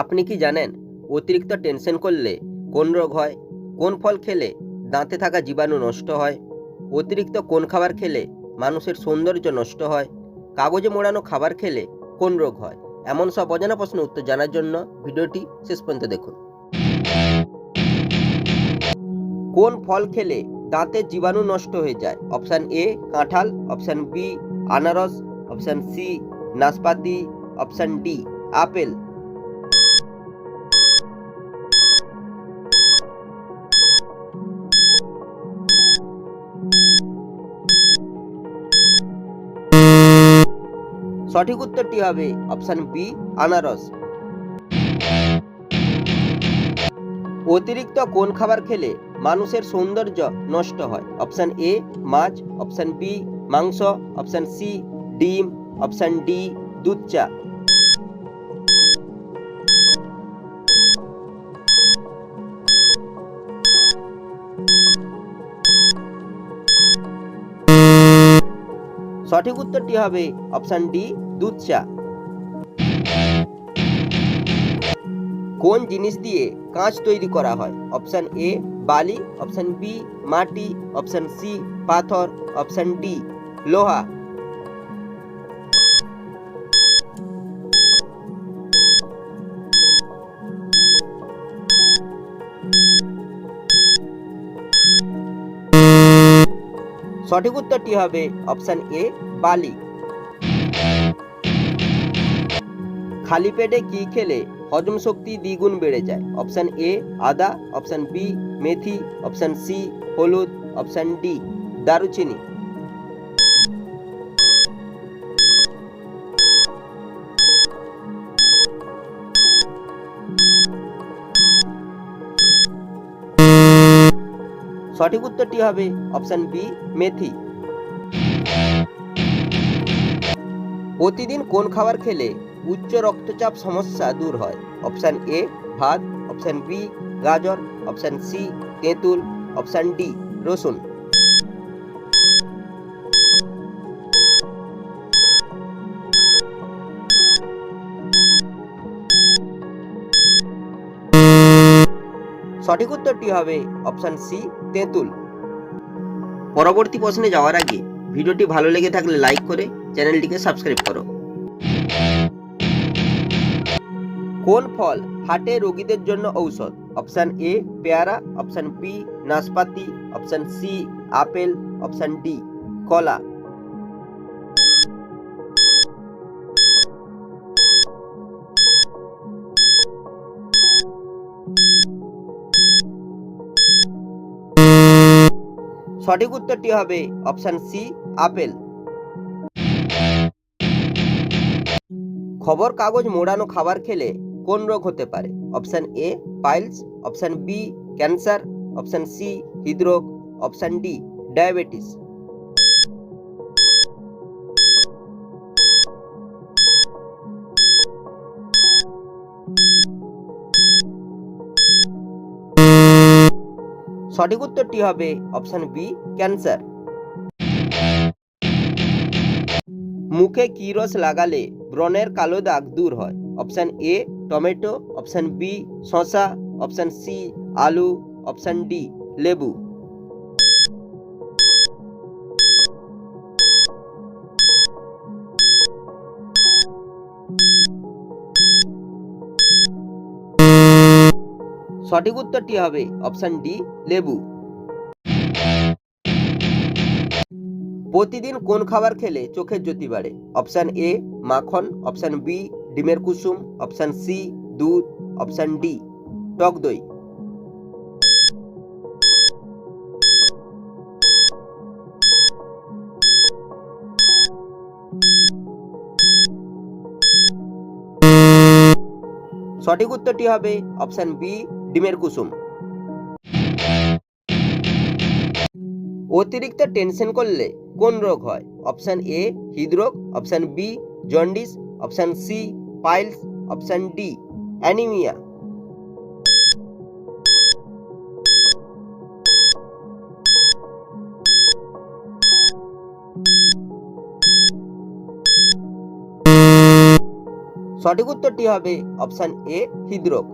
আপনি কি জানেন অতিরিক্ত টেনশন করলে কোন রোগ হয়? কোন ফল খেলে দাঁতে থাকা জীবাণু নষ্ট হয়? অতিরিক্ত কোন খাবার খেলে মানুষের সৌন্দর্য নষ্ট হয়? কাগজে মোড়ানো খাবার খেলে কোন রোগ হয়? এমন সব অজানা প্রশ্নের উত্তর জানার জন্য ভিডিওটি শেষ পর্যন্ত দেখুন। কোন ফল খেলে দাঁতের জীবাণু নষ্ট হয়ে যায়? অপশান এ কাঁঠাল, অপশান বি আনারস, অপশান সি নাশপাতি, অপশান ডি আপেল। সঠিক উত্তরটি হবে অপশান বি, আনারস। অতিরিক্ত কোন খাবার খেলে মানুষের সৌন্দর্য নষ্ট হয়? অপশান এ, মাছ। অপশান বি, মাংস। অপশান সি, ডিম। অপশান ডি, দুধ চা। সঠিক উত্তরটি হবে অপশান ডি দুধ চা। কোন জিনিস দিয়ে কাঁচ তৈরি করা হয়? অপশান এ, বালি, অপশান বি, মাটি, অপশান সি, পাথর, অপশান ডি, লোহা। সঠিক উত্তরটি হবে অপশান এ, বালি। খালি পেটে কি খেলে হজম শক্তি দ্বিগুণ বেড়ে যায়? অপশান এ আদা। অপশান বি মেথি। অপশান সি হলুদ। অপশান ডি দারুচিনি। সঠিক উত্তরটি হবে অপশান বি মেথি। প্রতিদিন কোন খাবার খেলে উচ্চ রক্তচাপ সমস্যা দূর হয়। অপশান এ ভাত। অপশান বি গাজর। অপশান সি তেঁতুল। অপশান ডি রসুন। সঠিক উত্তরটি হবে অপশান সি তেঁতুল। পরবর্তী প্রশ্নে যাওয়ার আগে ভিডিওটি ভালো লেগে থাকলে লাইক করে চ্যানেলটিকে সাবস্ক্রাইব করো। কোন ফল হার্টে রোগীদের জন্য ঔষধ। অপশান এ, পেয়ারা। অপশান বি, নাশপাতি। অপশান সি, আপেল। অপশান ডি, কলা। সঠিক উত্তরটি হবে অপশান সি, আপেল। খবর কাগজ মোড়ানো খাবার খেলে কোন রোগ হতে পারে? Option A piles, option B cancer, option C হৃদরোগ, অপশান ডি ডায়াবেটিস। সঠিক উত্তরটি হবে অপশান বি ক্যান্সার। মুখে কি রস লাগালে ব্রণের কালো দাগ দূর হয়? Option A tomato, option B শসা, অপশান সি আলু, অপশান ডি লেবু। সঠিক উত্তরটি হবে অপশান ডি লেবু। প্রতিদিন কোন খাবার খেলে চোখের জ্যোতি বাড়ে? অপশান এ মাখন, অপশান বি ডিমের কুসুম অপশান সি দুধ অপশান ডি টক দই। সঠিক উত্তরটি হবে অপশান বি ডিমের কুসুম। অতিরিক্ত টেনশন করলে কোন রোগ হয়? অপশান এ হৃদরোগ option B jaundice option C piles option D anaemia সঠিক উত্তরটি হবে অপশান এ হৃদরোগ।